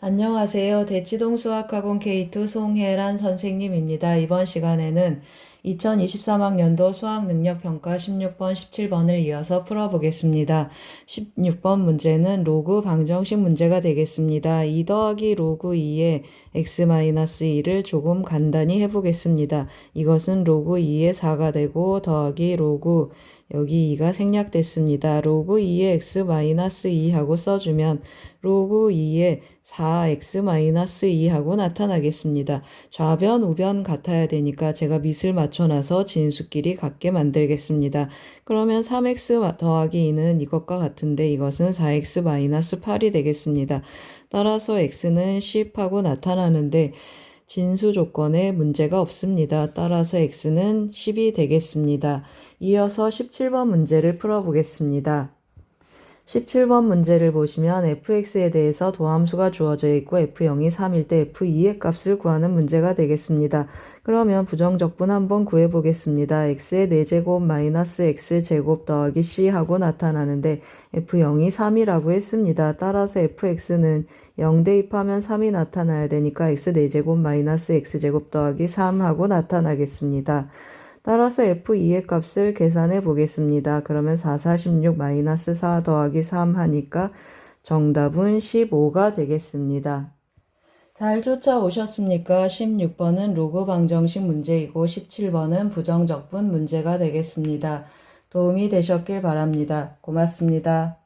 안녕하세요. 대치동 수학학원 K2 송혜란 선생님입니다. 이번 시간에는 2023학년도 수학능력평가 16번, 17번을 이어서 풀어보겠습니다. 16번 문제는 로그 방정식 문제가 되겠습니다. 2 더하기 로그 2의 x-2를 조금 간단히 해보겠습니다. 이것은 로그 2의 4가 되고 더하기 로그 여기 2가 생략됐습니다. 로그 2의 x-2 하고 써주면 로그 2의 4x-2 하고 나타나겠습니다. 좌변, 우변 같아야 되니까 제가 밑을 맞춰 놔서 진수끼리 같게 만들겠습니다. 그러면 3x 더하기 2는 이것과 같은데 이것은 4x-8이 되겠습니다. 따라서 x는 10하고 나타나는데 진수 조건에 문제가 없습니다. 따라서 x는 10이 되겠습니다. 이어서 17번 문제를 풀어보겠습니다. 17번 문제를 보시면 fx에 대해서 도함수가 주어져 있고 f0이 3일 때 f2의 값을 구하는 문제가 되겠습니다. 그러면 부정적분 한번 구해보겠습니다. x의 4제곱 마이너스 x제곱 더하기 c 하고 나타나는데 f0이 3이라고 했습니다. 따라서 fx는 0 대입하면 3이 나타나야 되니까 x 4제곱 마이너스 x제곱 더하기 3 하고 나타나겠습니다. 따라서 F2의 값을 계산해 보겠습니다. 그러면 4, 4, 16 마이너스 4 더하기 3 하니까 정답은 15가 되겠습니다. 잘 쫓아오셨습니까? 16번은 로그 방정식 문제이고 17번은 부정적분 문제가 되겠습니다. 도움이 되셨길 바랍니다. 고맙습니다.